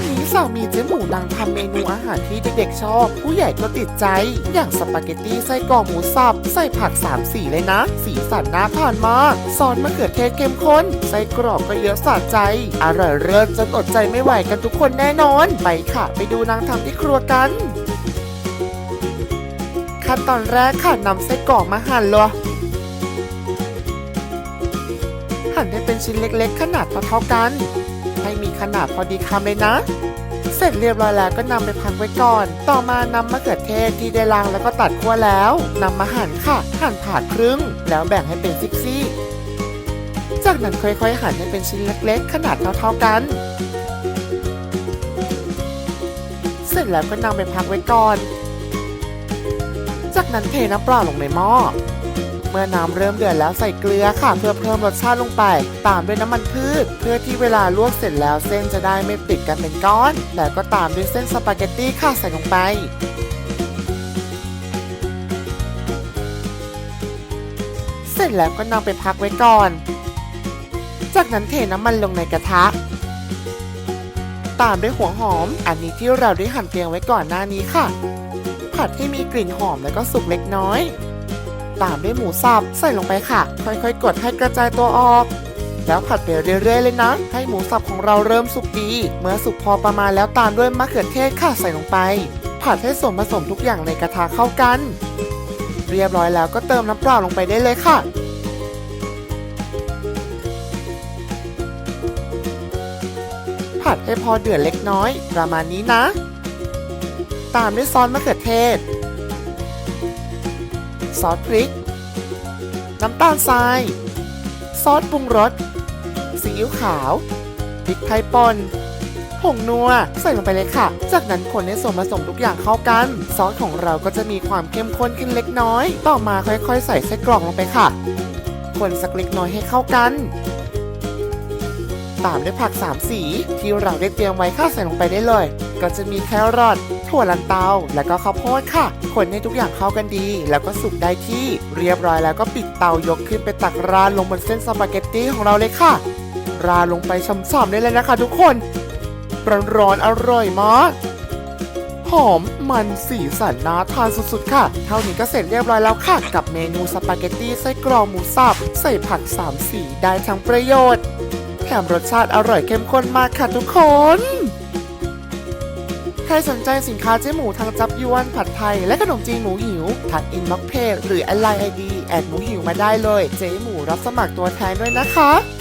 วันนี้สามีเจ๊หมูนางทำเมนูอาหารที่เด็กๆชอบ ผู้ใหญ่ก็ติดใจ อย่างสปาเกตตี้ไส้กรอกหมูสับใส่ผักสามสีเลยนะ สีสันน่าทานมากซอสมะเขือเทศเข้มข้นไส้กรอกก็เยอะสะใจ อร่อยเลิศจนอดใจไม่ไหวกันทุกคนแน่นอน ไปค่ะ ไปดูนางทำที่ครัวกันขั้นตอนแรกค่ะนำไส้กรอกมาหั่นเลยหั่นให้เป็นชิ้นเล็กๆ ขนาดพอเท่ากัน ให้มีขนาดพอดีคำเลยนะ เสร็จเรียบร้อยแล้วก็นำไปพักไว้ก่อน ต่อมานำมะเขือเทศที่ได้ล้างแล้วก็ตัดขั้วแล้วนำมาหั่นค่ะ หั่นผ่าครึ่ง แล้วแบ่งให้เป็นซิกซี่จากนั้นค่อยๆหั่นให้เป็นชิ้นเล็กๆ ขนาดเท่าๆกัน เสร็จแล้วก็นำไปพักไว้ก่อน จากนั้นเทน้ำเปล่าลงในหม้อ เมื่อน้ำเริ่มเดือดแล้วใส่เกลือค่ะ เพื่อเพิ่มรสชาติลงไป ตามด้วยน้ำมันพืช เพื่อที่เวลาลวกเสร็จแล้วเส้นจะได้ไม่ติดกันเป็นก้อน แล้วก็ตามด้วยเส้นสปาเกตตี้ค่ะใส่ลงไปเสร็จแล้วก็นำไปพักไว้ก่อน จากนั้นเทน้ำมันลงในกระทะ ตามด้วยหัวหอม อันนี้ที่เราได้หั่นเตรียมไว้ก่อนหน้านี้ค่ะ ผัดให้มีกลิ่นหอมแล้วก็สุกเล็กน้อย ตามด้วยหมูสับใส่ลงไปค่ะ ค่อยๆ กดให้กระจายตัวออก แล้วผัดไปเรื่อยๆเลยนะ ให้หมูสับของเราเริ่มสุกดี เมื่อสุกพอประมาณแล้วตามด้วยมะเขือเทศค่ะใส่ลงไป ผัดให้ส่วนผสมทุกอย่างในกระทะเข้ากัน เรียบร้อยแล้วก็เติมน้ำเปล่าลงไปได้เลยค่ะผัดให้พอเดือดเล็กน้อย ประมาณนี้นะ ตามด้วยซอสมะเขือเทศ ซอสพริก น้ำตาลทราย ซอสปรุงรสซีอิ๊วขาวพริกไทยป่นผงนัวใส่ลงไปเลยค่ะ จากนั้นคนให้ส่วนผสมทุกอย่างเข้ากัน ซอสของเราก็จะมีความเข้มข้นขึ้นเล็กน้อย ต่อมาค่อยๆ ใส่ไส้กรอกลงไปค่ะ คนสักเล็กน้อยให้เข้ากัน ตามด้วยผักสามสี ที่เราได้เตรียมไว้ค่ะใส่ลงไปได้เลย ก็จะมีแครอทถั่วลันเตา และก็ข้าวโพดค่ะ คนให้ทุกอย่างเข้ากันดี แล้วก็สุกได้ที่ เรียบร้อยแล้วก็ปิดเตายกขึ้นไปตักราดลงบนเส้นสปาเกตตี้ของเราเลยค่ะ ราดลงไปช่ำๆได้เลยนะคะ ทุกคนร้อนๆอร่อยมากหอมมันสีสันน่าทานสุดๆ ค่ะ เท่านี้ก็เสร็จเรียบร้อยแล้วค่ะ กับเมนูสปาเกตตี้ไส้กรอกหมูสับใส่ผักสามสีได้ทั้งประโยชน์ แถมรสชาติอร่อยเข้มข้นมากค่ะทุกคน ใครสนใจสินค้าเจ๊หมูทางจับยวนผัดไทย และขนมจีนหมูหิวทักอินบ็อกเพจหรือออนไลน์ไอดีแอดหมูหิวมาได้เลย เจ๊หมูรับสมัครตัวแทนด้วยนะคะ